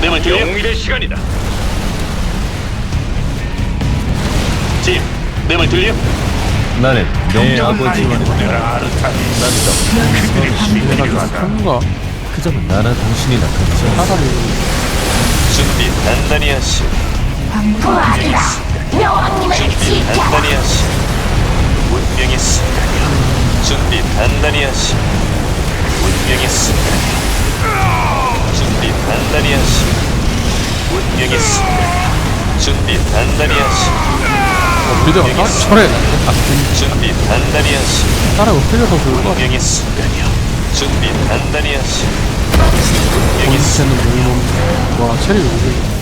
내말 들려? 영웅의 시간이다. 짐, 내말 들려? 나는 내 아버지와 그래가지고 큰가 그 점은 나나 당신이나 않아 사람이 준비 단단히 하시. 부하리라 여왕님을 준비 단단히 하시. 운명의 순간이야. 준비 단단히 하시. 운명의 순간이야. 단단히 하시. 운명의 순간이야. 준비 단단히 하시. 비대가 딱 철에 준비 단단히 하시. 사람을 흘려서 그거 운명의 순간이야. 준비 단단히 하시. 운명의 순간. 본체는 물론 와 체리 오지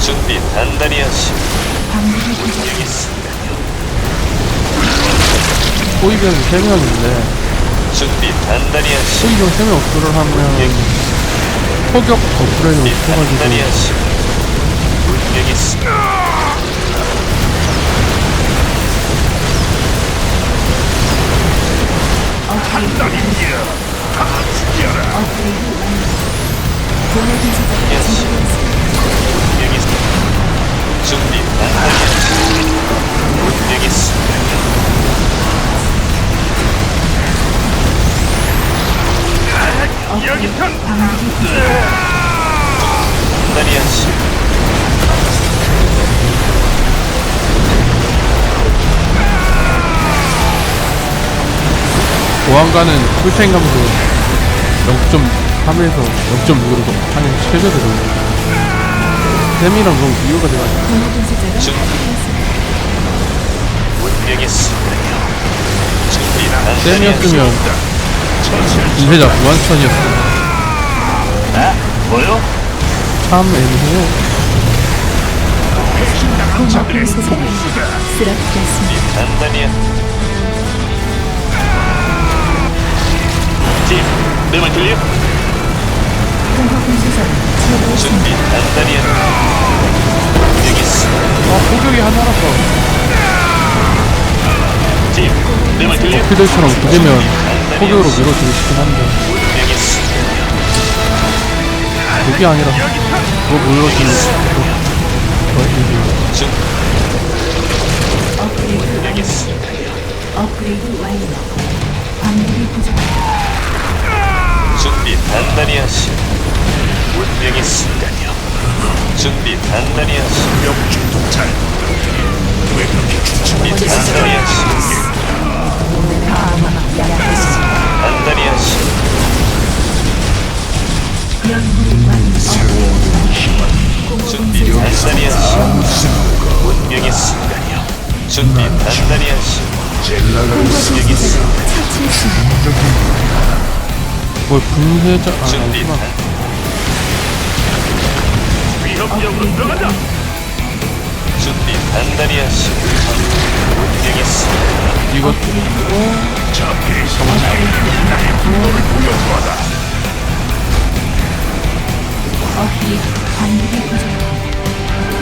준비 단단히 하시. 운명의 순간이야. 호위병이 3명인데 준비 단단히 하시. 호위병 3명 업그레이드 하면 포격 업그레이드 준비 단단히 못해가지고 하시. 운명의 순간. 하시. 운명의 순간. 보안관은 풀타임 감소 0.3에서 0.6으로 하는 최저 대로 쌤이랑 너무 비교가 돼가지고. 운명의. 준비. 쌤이었으면 인쇄자 무한선이었어 아, 뭐요? 참 애매해요 단단히 하- 짐, 내말 들려? 준비 단단히 하- 운명의 순간. 아 포격이 하나라서 짐, 내말 들려? 피들처럼 부대면 포격으로 밀어주고 싶긴 한데 운명의 순간. 그게 아니라 그거 밀어주는 거의 준. 운명의 순간. 준비 단단히 하시. 운명의 순간이요. 준비 단단히 하시. 명중독찰. 준비 단단히 하시. 단단히 하시. 준비 단단히 하시. 운명의 순간이요. 준비 단단히 하시. 운명의 순간. 뭐 분쇄자 아 준비 아니구나 단. 위협적으로 들어간다. 준비 단단히 하시. 운명의 순간. 이거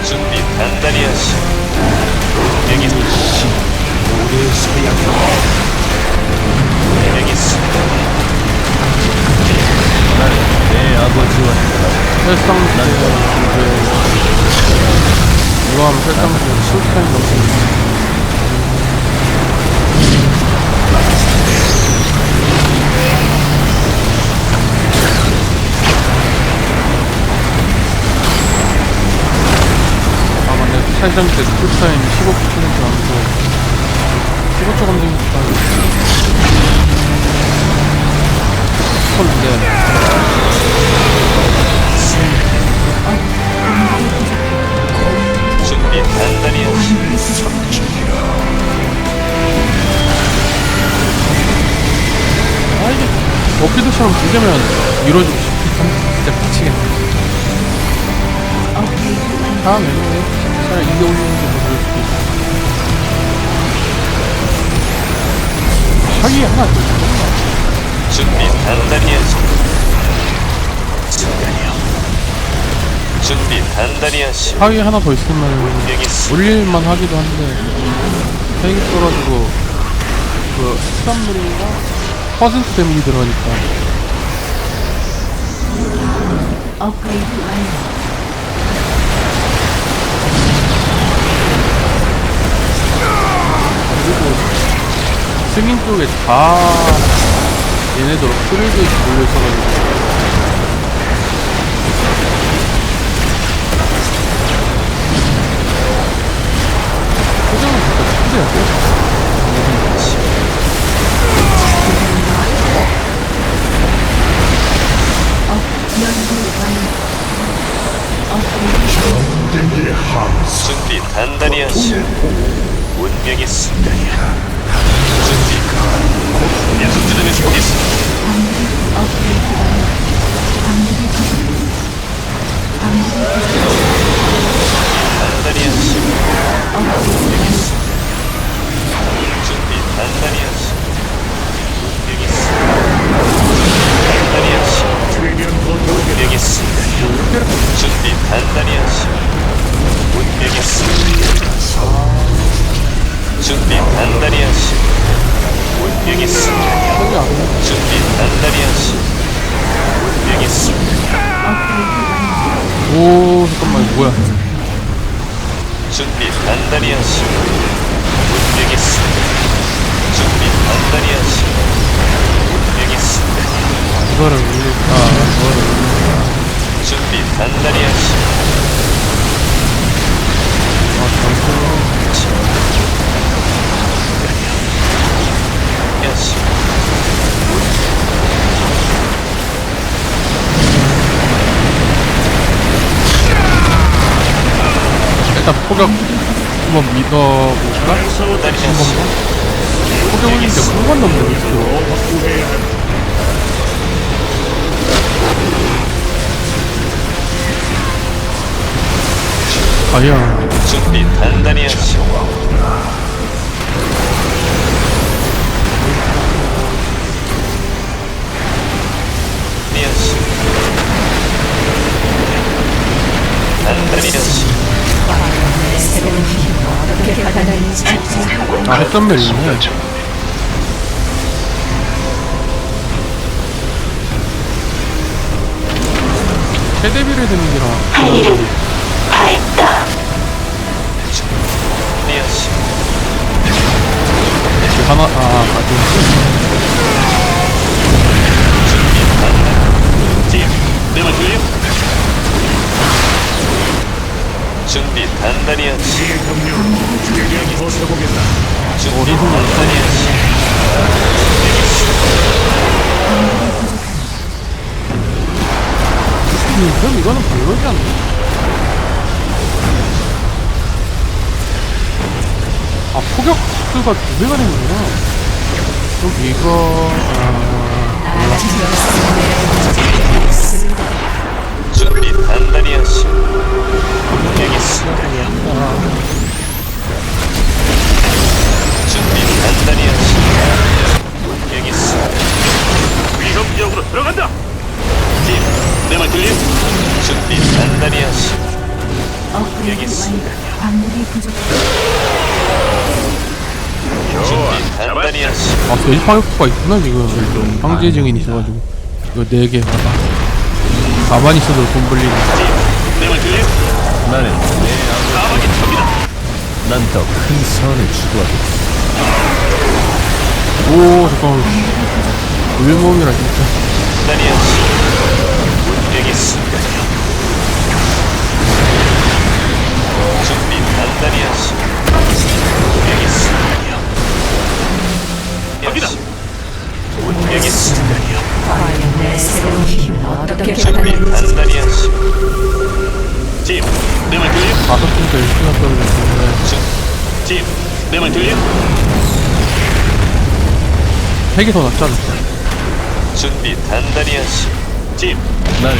준비 단단히 하시. 운명의 순간. 운명 내 아버지와 이제 이거 하면 넘는 아 맞네 살장 때 풀타임 15% 하면서 15초 감정 어피드처럼 두 개면 밀어주고 싶긴 진짜 미치겠네 다음에는 차라리 이게 올리는 게더 좋을 수도 있어 자기 하나 더 준비 단단히 하시. 순간이요. 준비 단단히 하시. 하위 하나 더 있으면. 올릴만 하기도 한데 세개 떨어지고 그 수산물인가 퍼센트 데미지 들어가니까. 업그레이드 완료. 승인 쪽에 다 얘네들 업그레이드 몰려 있어가지고. 표정은 진짜 큰데요 연 구 완료. 업그레이드 준비 단단히 하시. 운명의 순간이야. 준비. 약속드리는 있어. 업그레이드 완료. 오 잠깐만 이거 뭐야 준비 단단히 하시. 운명의 순간. 준비 단단히 하시. 운명의 순간. 이거를 올릴 아 이거를 준비 단단히 하시. 아 일단 포격 한번 믿어볼까? 단단히 하시. 포격을 했는데 한번 넘는 있어 과연 준비 단단히 하시. 단단히 하시. 아 햇선멸 있네 최대비를 하시. 하나 아 맞아 내말 들려? 준비 단단히 하시. 네 경력 버텨보겠다. 준비 단단히 하시. 음, 그럼 이거는 별로지 않나? 아 포격 수가 두 배가 되는구나 그럼 이거 아... 준비 단단히 하시. 여기 순간이야. 준비 단단히 하시. 여기 순간. 위협 지역으로 들어간다. 내말 들려? 준비 단단히 하시. 업그레이드 완료. 광물이 부족. 준비 단단히 하시. 아, 돼지 파격포가 있구나, 지금. 황제 증인 있어가지고. 이거 네 개. 봐봐. 가만히 있어도 돈 벌리는. 내 말 들려? 나는 내 사막의 적이다. 난 더 큰 선을 추구하겠다. 오, 잠깐만. 의몸이라, 진짜. 단단히 세개 더 낫지 않을까? 준비 단단히 하시. 집, 나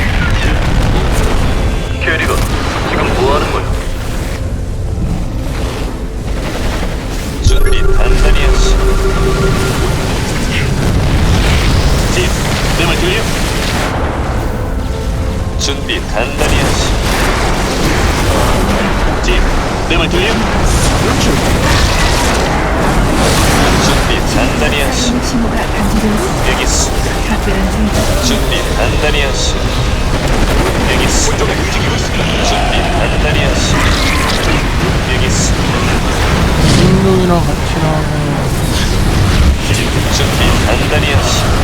단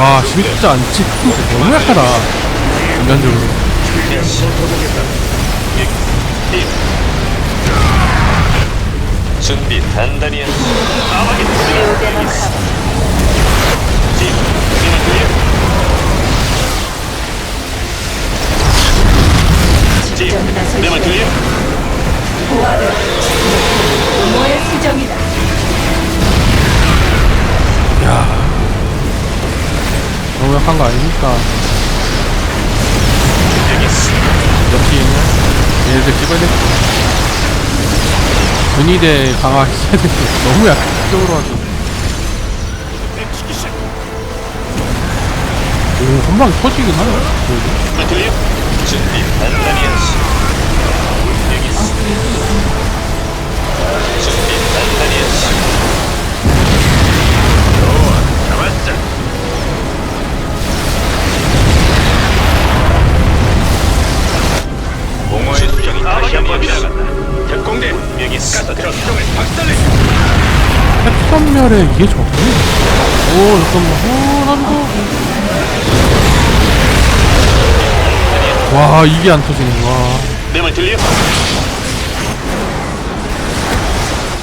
아 진짜 안 찍고 너무 약하다 인간적으로. 준비 단단히 하시. 내말 들려? 들려? 부모의 수정이다. 약한 거 아닙니까. 역시 얘네들 찍어야 돼. 근위대 강화했어야 돼. 너무 약적으로 하죠 오 한방 터지긴 하네? 준비 나간다. 특공대. 가서 박살내. 캡선멸에 이게 적네 오 잠깐만 오 난도 와 이게 안 터지네 와 내말 들려?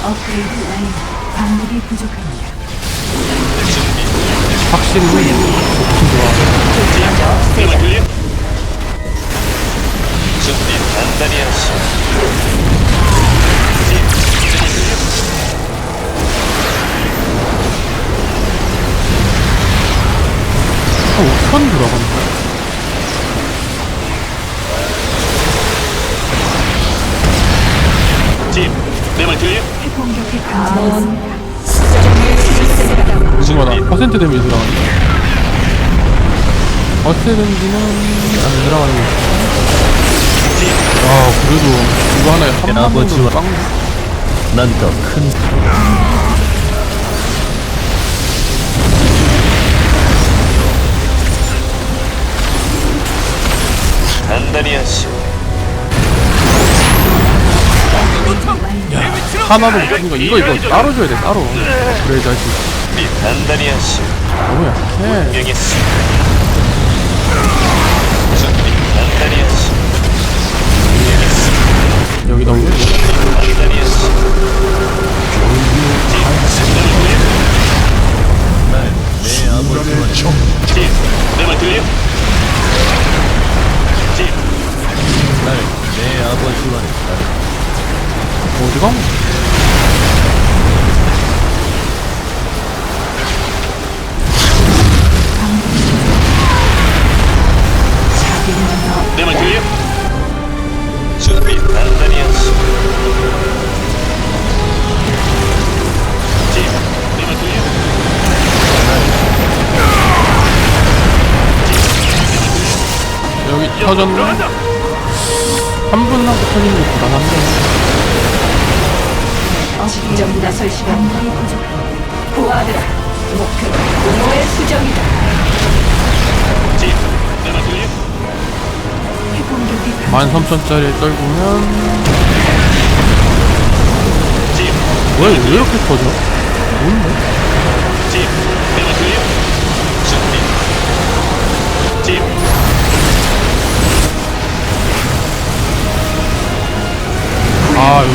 업그레이드 완료. 광물이 부족합니다. 확실히 좋아 내말 들려? 준비 단단히 하시. 한 5천 들어간다 지금 내말 들려? 퍼센트 데미지 들어가네 퍼센트 데미지는 안 들어가는 거 아, 그래도 이거 하나에 한만 아버지와- 정도 빵 난더큰 단단히 하시. 하나도 못 쓰니까 이거 이거 따로 줘야 돼 따로 그래야지 할수 있어 준비 단단히 하시. 너무 약해 있어. 준 여기 너무 단단 터졌네. 한 분 하고 터지는 게 불안한데 직접 나설 시간. 보아들아. 목표는 부모의 수정이다. 핵공격이 13,000짜리 떨구면 지금 왜, 왜 이렇게 터져? 뭔데?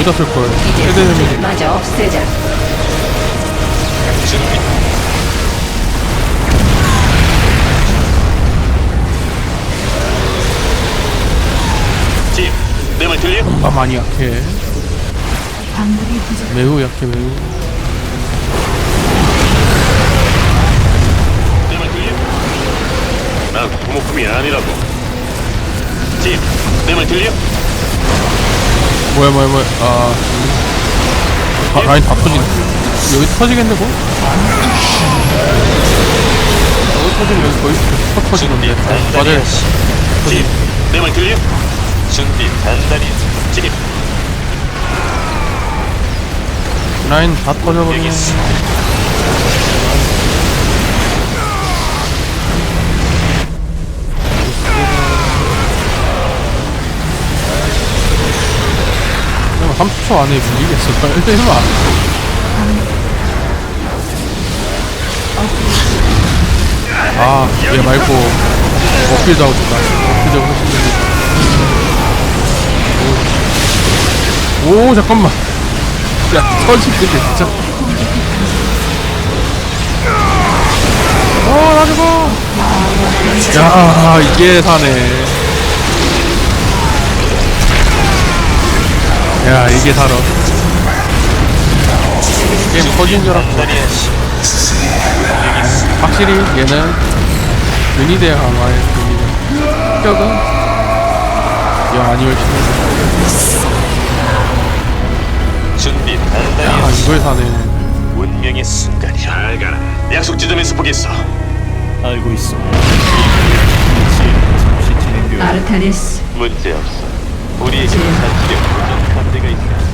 여기다 쓸걸 최대 데미지 마저 없애자. 준비 집, 내말 들려? 아 많이 약해 매우 약해 매우 내말 들려? 난 부모품이 아니라고. 집, 내말 들려? 뭐야 뭐야 뭐야. 아. 아, 라인 다 터지네. 여기 터지겠네 뭐? 여기 터지면 여기 거의 터 터지는데. 단단히 맞아요. 하시. 집, 내말 들려? 준비 단단히 집, 라인 다 터져버리네 30초 안에 밀리겠어 빨리 해봐. 아얘 말고 어필 자고 싶다. 어필 자고 싶은데 오, 오 잠깐만. 야 터지겠네 진짜. 어나 죽어 야 이게 사네 야 이게 살아 게임 터진 줄 알았고 단단히 하시 확실히 얘는 유니대 강화의 그 격은? 야 아니면 치는 준비 단단히 아 하시 이걸 사네. 운명의 순간이야. 잘 가라. 약속 지점에서 보겠어. 알고 있어. 잠시 진행되어 아르타니스. 문제 없어. 우리에게 산지력 도전 風がいいですね。